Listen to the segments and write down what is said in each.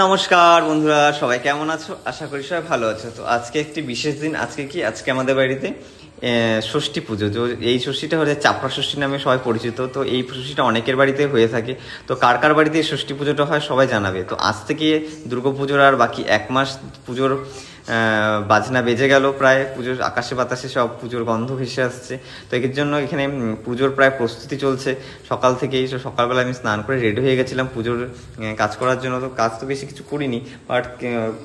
নমস্কার বন্ধুরা, সবাই কেমন আছো? আশা করি সবাই ভালো আছো। তো আজকে একটি বিশেষ দিন, আজকে কি? আজকে আমাদের বাড়িতে ষষ্ঠী পুজো। তো এই ষষ্ঠীটা হচ্ছে চাপড়া ষষ্ঠী নামে সবাই পরিচিত। তো এই ষষ্ঠীটা অনেকের বাড়িতে হয়ে থাকে। তো কার কার বাড়িতে এই ষষ্ঠী পুজোটা হয় সবাই জানাবে। তো আজ থেকে দুর্গা পুজোর আর বাকি এক মাস পুজোর বাজনা বেজে গেল প্রায়, পুজোর আকাশে বাতাসে সব পুজোর গন্ধ ভেসে আসছে। তো এর জন্য এখানে পুজোর প্রায় প্রস্তুতি চলছে। সকাল থেকেই সকালবেলা আমি স্নান করে রেডি হয়ে গেছিলাম পুজোর কাজ করার জন্য। তো কাজ তো বেশি কিছু করিনি, বাট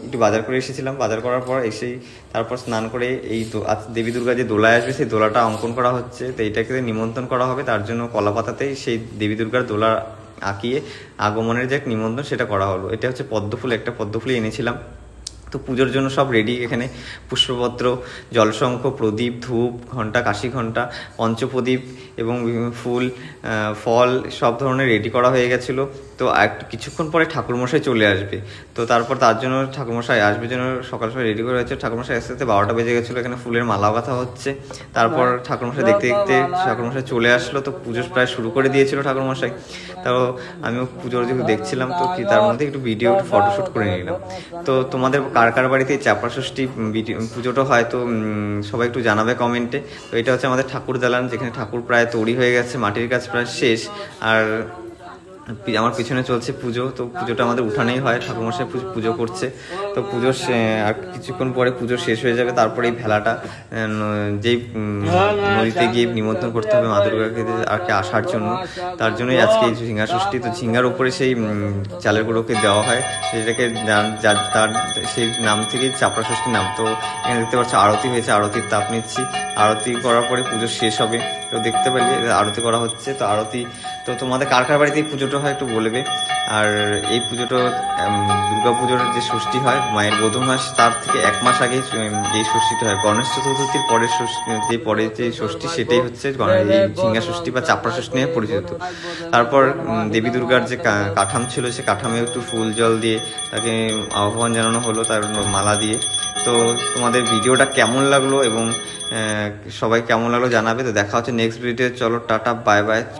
একটু বাজার করে এসেছিলাম। বাজার করার পর এসেই, তারপর স্নান করে এই আজ দেবী দুর্গা যে দোলায় আসবে, সেই দোলাটা অঙ্কন করা হচ্ছে। তো এইটাকে নিমন্ত্রণ করা হবে। তার জন্য কলা পাতাতেই সেই দেবী দুর্গার দোলা আঁকিয়ে আগমনের যে এক নিমন্ত্রণ, সেটা করা হলো। এটা হচ্ছে পদ্মফুল, একটা পদ্মফুলি এনেছিলাম। তো পুজোর জন্য সব রেডি এখানে পুষ্পপত্র, জলশঙ্খ, প্রদীপ, ধূপ ঘণ্টা কাশি ঘণ্টা পঞ্চপ্রদীপ এবং ফুল ফল সব ধরনের রেডি করা হয়ে গেছিল। তো এক কিছুক্ষণ পরে ঠাকুরমশাই চলে আসবে। তো তারপর তার জন্য ঠাকুরমশাই আসবে জন্য সকাল সকাল রেডি করে হচ্ছে। ঠাকুরমশাই আসতে আসতে বারোটা বেজে গেছিল এখানে ফুলের মালা গাঁথা হচ্ছে। তারপর ঠাকুরমশাই দেখতে দেখতে ঠাকুরমশাই চলে আসলো। তো পুজো প্রায় শুরু করে দিয়েছিল ঠাকুরমশাই। তো আমিও পুজোর যেহেতু দেখছিলাম তো কি তার মধ্যে একটু ভিডিও একটু ফটোশ্যুট করে নিলাম। তো তোমাদের কার কার বাড়িতে চাপড়া ষষ্ঠী পুজোটা হয় তো সবাই একটু জানাবে কমেন্টে। তো এটা হচ্ছে আমাদের ঠাকুর দালান যেখানে ঠাকুর প্রায় তৈরি হয়ে গেছে মাটির কাজ প্রায় শেষ। আর আমার পিছনে চলছে পুজো, তো পুজোটা আমাদের উঠানেই হয়, ঠাকুরমশাই পুজো- করছে। তো পুজো আর কিছুক্ষণ পরে পুজো শেষ হয়ে যাবে, তারপরে এই ভেলাটা যেই নদীতে গিয়ে নিমন্ত্রণ করতে হবে মা দুর্গাকে আর কি আসার জন্য। তার জন্যই আজকে এই ঝিঙ্গা ষষ্ঠী তো ঝিঙ্গার উপরে সেই চালের গুঁড়োকে দেওয়া হয়। সেটাকে তার সেই নাম থেকেই চাপড়া ষষ্ঠীর নাম। তো এখানে দেখতে পাচ্ছ আরতি হয়েছে, আরতির তাপ নিচ্ছি। আরতি করার পরে পুজো শেষ হবে। তো দেখতে পেলে আরতি করা হচ্ছে, তো আরতি তো তোমাদের কার কার বাড়িতে এই পুজোটা হয় একটু বলবে? আর এই পুজোটা দুর্গা পুজোর যে ষষ্ঠী হয়, মায়ের বোধন মাস, তার থেকে এক মাস আগে এই ষষ্ঠীটা হয়। গণেশ চতুর্থীর পরের ষষ্ঠী, যে পরে যে ষষ্ঠী, সেটাই হচ্ছে ঝিঙ্গা ষষ্ঠী বা চাপড়া ষষ্ঠী নিয়ে পরিচিত। তারপর দেবী দুর্গার যে কাঠাম ছিল, সে কাঠামে একটু ফুল জল দিয়ে তাকে আহ্বান জানানো হলো তার মালা দিয়ে। তো তোমাদের ভিডিওটা কেমন লাগল এবং সবাই কেমন লাগল জানাবে? তো দেখা হচ্ছে নেক্সট ভিডিও চলো, টাটা বাই বাই